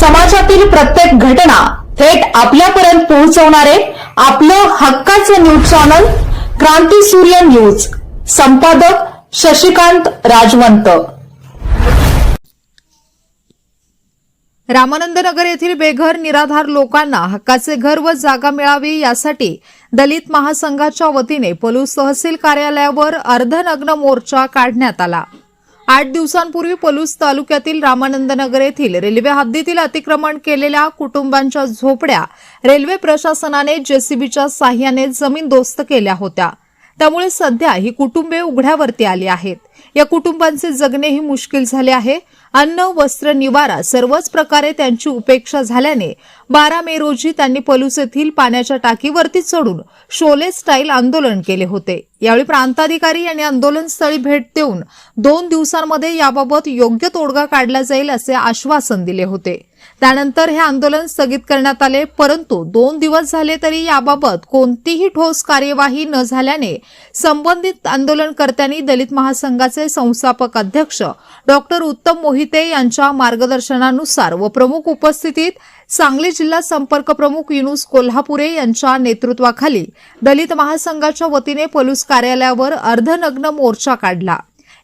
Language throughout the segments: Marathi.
समाजातील प्रत्येक घटना थेट आपल्यापर्यंत पोहोचवणारे आपलं हक्काचं न्यूज चॅनल क्रांती सूर्य न्यूज. संपादक शशिकांत राजवंत. रामानंदनगर येथील बेघर निराधार लोकांना हक्काचे घर व जागा मिळावी यासाठी दलित महासंघाच्या वतीने पलूस तहसील कार्यालयावर अर्धनग्न मोर्चा काढण्यात आला. आठ दिवसांपूर्वी पलूस तालुक्यातील रामानंदनगर येथील रेल्वे हद्दीतील अतिक्रमण केलेल्या कुटुंबांच्या झोपड्या रेल्वे प्रशासनाने जेसीबीच्या साह्याने जमीनदोस्त केल्या होत्या. त्यामुळे सध्या ही कुटुंबे उघड्यावरती आली आहेत. या कुटुंबांचे जगणेही मुश्किल झाले आहे. अन्न वस्त्र निवारा सर्वच प्रकारे त्यांची उपेक्षा झाल्याने बारा मे रोजी त्यांनी पलूस येथील पाण्याच्या टाकीवरती चढून शोले स्टाईल आंदोलन केले होते. यावेळी प्रांताधिकारी यांनी आंदोलनस्थळी भेट देऊन दोन दिवसांमध्ये याबाबत योग्य तोडगा काढला जाईल असे आश्वासन दिले होते. त्यानंतर हे आंदोलन स्थगित करण्यात आले परंतु दोन दिवस झाले तरी याबाबत कोणतीही ठोस कार्यवाही न झाल्याने संबंधित आंदोलनकर्त्यांनी दलित महासंघाचे संस्थापक अध्यक्ष डॉक्टर उत्तम मोहिते यांच्या मार्गदर्शनानुसार व प्रमुख उपस्थितीत सांगली जिल्हा संपर्क प्रमुख युनुस कोल्हापुरे यांच्या नेतृत्वाखाली दलित महासंघाच्या वतीने पोलीस कार्यालयावर अर्धनग्न मोर्चा काढला.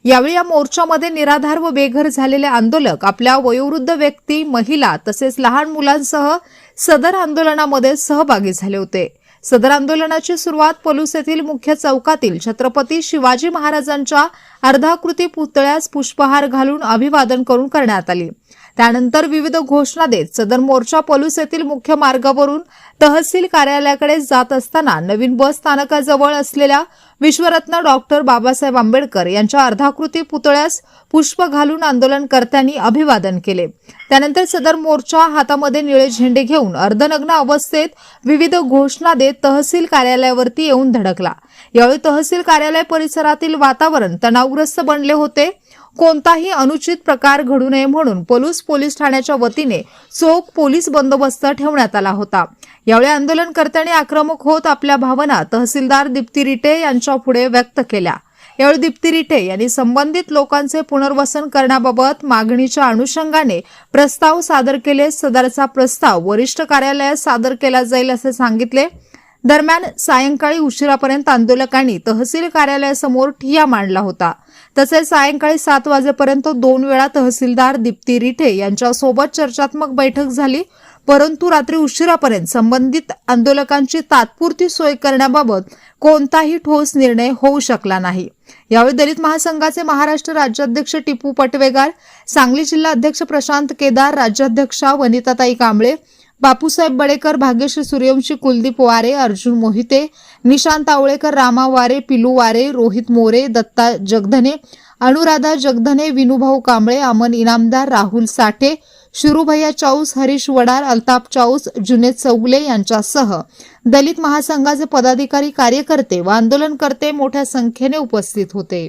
यावेळी या मोर्चामध्ये निराधार व बेघर झालेले आंदोलक आपल्या वयोवृद्ध व्यक्ती महिला तसेच लहान मुलांसह सदर आंदोलनामध्ये सहभागी झाले होते. सदर आंदोलनाची सुरुवात पलूस येथील मुख्य चौकातील छत्रपती शिवाजी महाराजांच्या अर्धाकृती पुतळ्यास पुष्पहार घालून अभिवादन करून करण्यात आली. त्यानंतर विविध घोषणा देत सदर मोर्चा पलूस येथील मुख्य मार्गावरून तहसील कार्यालयाकडे जात असताना नवीन बस स्थानकाजवळ असलेल्या विश्वरत्न डॉक्टर बाबासाहेब आंबेडकर यांच्या अर्धाकृती पुतळ्यास पुष्प घालून आंदोलनकर्त्यांनी अभिवादन केले. त्यानंतर सदर मोर्चा हातामध्ये निळे झेंडे घेऊन अर्धनग्न अवस्थेत विविध घोषणा देत तहसील कार्यालयावरती येऊन धडकला. यावेळी तहसील कार्यालय परिसरातील वातावरण तणावग्रस्त बनले होते. कोणताही अनुचित प्रकार घडू नये म्हणून पलूस पोलीस ठाण्याच्या वतीने चोख पोलीस बंदोबस्त ठेवण्यात आला होता. यावेळी आंदोलनकर्त्यांनी आक्रमक होत आपल्या भावना तहसीलदार दीप्ती रिटे यांच्या पुढे व्यक्त केल्या. यावेळी दीप्ती रिटे यांनी संबंधित लोकांचे पुनर्वसन करण्याबाबत मागणीच्या अनुषंगाने प्रस्ताव सादर केले. सदरचा प्रस्ताव वरिष्ठ कार्यालयात सादर केला जाईल असे सांगितले. दरम्यान सायंकाळी उशिरापर्यंत आंदोलकांनी तहसील कार्यालयासमोर ठिया मांडला होता. तसेच सायंकाळी सात वाजेपर्यंत दोन वेळा तहसीलदार दीप्ती रिठे यांच्यासोबत चर्चात्मक बैठक झाली. परंतु रात्री उशिरापर्यंत संबंधित आंदोलकांची तात्पुरती सोय करण्याबाबत कोणताही ठोस निर्णय होऊ शकला नाही. यावेळी दलित महासंघाचे महाराष्ट्र राज्याध्यक्ष टिपू पटवेगार सांगली जिल्हा अध्यक्ष प्रशांत केदार राज्याध्यक्षा वनिताताई कांबळे बापूसाहेब बडेकर भाग्यश्री सूर्यवंशी कुलदीप वारे अर्जुन मोहिते निशांत आवळेकर रामा वारे पिलू वारे रोहित मोरे दत्ता जगधने अनुराधा जगधने विनुभाऊ कांबळे अमन इनामदार राहुल साठे शिरुभैया चाऊस हरीश वडार अल्ताप चाऊस जुनेद चौगले यांच्यासह दलित महासंघाचे पदाधिकारी कार्यकर्ते व आंदोलनकर्ते मोठ्या संख्येने उपस्थित होते.